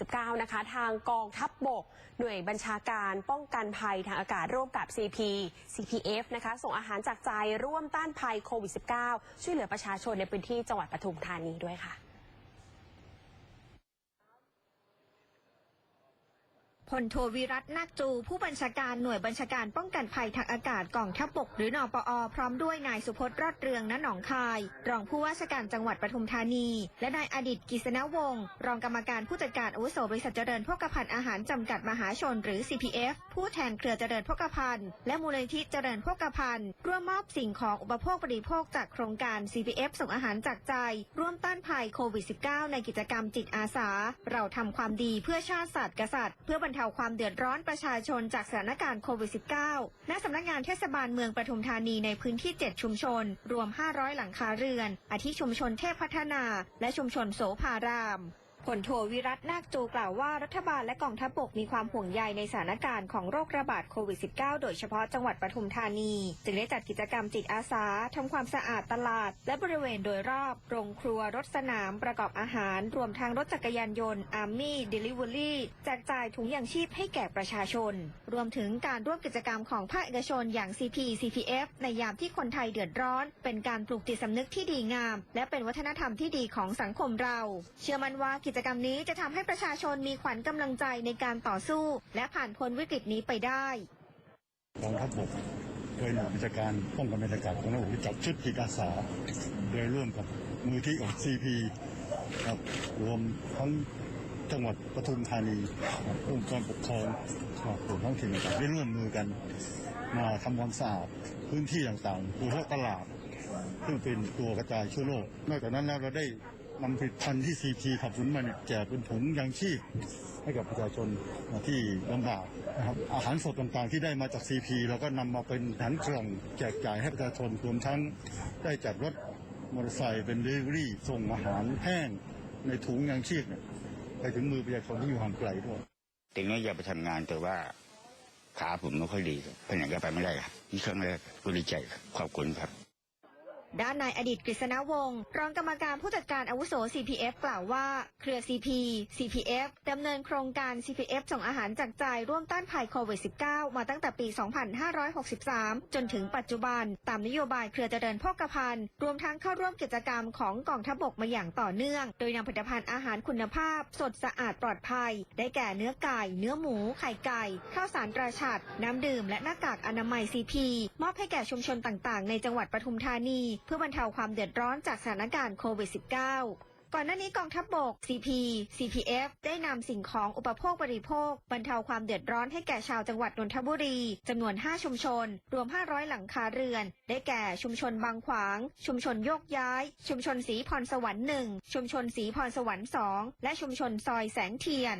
19 นะคะ ทางกองทัพบบก หน่วยบัญชาการป้องกันภัยทางอากาศร่วมกับ CP CPF นะคะ ส่งอาหารจากใจร่วมต้านภัยโควิด -19 ช่วยเหลือประชาชนในพื้นที่จังหวัดปทุมธานีด้วยค่ะ พลโทวิรัตนาคจู ผู้บัญชาการหน่วยบัญชาการป้องกันภัยทางอากาศกองทัพบกหรือนอปอ พร้อมด้วยนายสุพจน์รอดเรืองณหนองคาย รองผู้ว่าราชการจังหวัดปทุมธานี และนายอดิตกิษณวงศ์รองกรรมการผู้จัดการอาวุโสบริษัทเจริญพกพันธ์อาหารจำกัดมหาชนหรือ CPF ผู้แทนเครือเจริญพกพันธ์และมูลนิธิเจริญพกพันธ์ร่วมมอบสิ่งของอุปโภคบริโภคจากโครงการ CPF ส่งอาหารจากใจ ร่วมต้านภัยโควิด -19 ในกิจกรรมจิตอาสา เราทำความดีเพื่อชาติศาสตร์กษัตริย์เพื่อบรรเทาความเดือดร้อนประชาชนจากสถานการณ์โควิด -19 ณสำนักงานเทศบาลเมืองปทุมธานีในพื้นที่ 7 ชุมชน รวม 500 หลังคาเรือน อาทิชุมชนเทพพัฒนา และชุมชนโสภาราม ผลโทวิรัตนาคจูกล่าวว่ารัฐบาลและกองทัพบกมีความห่วงใยในสถานการณ์ของโรคระบาดโควิด -19 โดยเฉพาะจังหวัดปทุมธานี จึงได้จัดกิจกรรมจิตอาสาทำความสะอาดตลาด และบริเวณโดยรอบ โรงครัวรถสนาม ประกอบอาหาร รวมทั้งรถจักรยานยนต์อาร์มี่เดลิเวอรี่แจกจ่ายถุงยางชีพให้แก่ประชาชน รวมถึงการร่วมกิจกรรมของภาคเอกชนอย่าง CP CPF ในยามที่คนไทยเดือดร้อน เป็นการปลูกจิตสำนึกที่ดีงาม และเป็นวัฒนธรรมที่ดีของสังคมเรา เชื่อมั่นว่ากิกิจกรรมนี้จะทำให้ประชาชนมีขวัญกำลังใจในการต่อสู้ และผ่านพ้นวิกฤตนี้ไปได้กองทัพบกโดยหน่วยบัญชาการป้องกันบรรยากาศของเราจัดชุดจิตอาสาโดยร่วมกับมูลที่ของซีพีครับรวมทั้งจังหวัดปทุมธานีรับองค์กรปกครองครับส่วนท้องถิ่นได้ร่วมมือกัน มาทำความสะอาดพื้นที่ต่างๆโดยเฉพาะตลาดซึ่งเป็นตัวกระจายเชื้อโรคนอกจากนั้นแล้วเราได้ นำผลิตภัณฑ์ที่ซีพีขับสนุนมาเนี่ยแจกเป็นถุงยางชีพให้กับประชาชนที่ลำบากนะครับอาหารสดต่างๆ ที่ได้มาจากซีพีเราก็นำมาเป็นอาหารกล่องแจกจ่ายให้ประชาชนรวมทั้งได้จัดรถมอเตอร์ไซค์เป็นเดลิเวอรี่ส่งอาหารแห้งในถุงยางชีพเนี่ยไปถึงมือประชาชนที่อยู่ห่างไกลด้วยถึงแม้จะไปทำงานแต่ว่าขาผมไม่ค่อยดีครับไปไหนก็ไปไม่ได้ครับนี่ครั้งแรกก็ดีใจครับขอบคุณครับ ด้านนายอดีตกฤษณวงศ์รองกรรมการผู้จัดการอาวุโส CPF กล่าวว่า เครือ CP CPF ดำเนินโครงการ CPF ส่งอาหารจากใจร่วมต้านภัยโควิด -19 มาตั้งแต่ปี 2563 จนถึงปัจจุบัน ตามนโยบายเครือเจริญพกพันธ์รวมทั้งเข้าร่วมกิจกรรมของกองทัพบกมาอย่างต่อเนื่อง โดยนำผลิตภัณฑ์อาหารคุณภาพ สดสะอาดปลอดภัย ได้แก่เนื้อไก่ เนื้อหมู ไข่ไก่ ข้าวสารตราชัดน้ำดื่ม และหน้ากากอนามัย CP มอบให้แก่ชุมชนต่างๆ ในจังหวัดปทุมธานีเพื่อบรรเทาความเดือดร้อนจากสถานการณ์โควิด -19 ก่อนหน้านี้กองทัพบบก CP CPF ได้นำสิ่งของอุปโภคบริโภค บรรเทาความเดือดร้อนให้แก่ชาวจังหวัดนนทบุรีจำนวน 5 ชุมชน รวม 500 หลังคาเรือน ได้แก่ชุมชนบางขวาง ชุมชนโยกย้าย ชุมชนสีพรสวรรค์หนึ่งชุมชนสีพรสวรรค์สองและชุมชนซอยแสงเทียน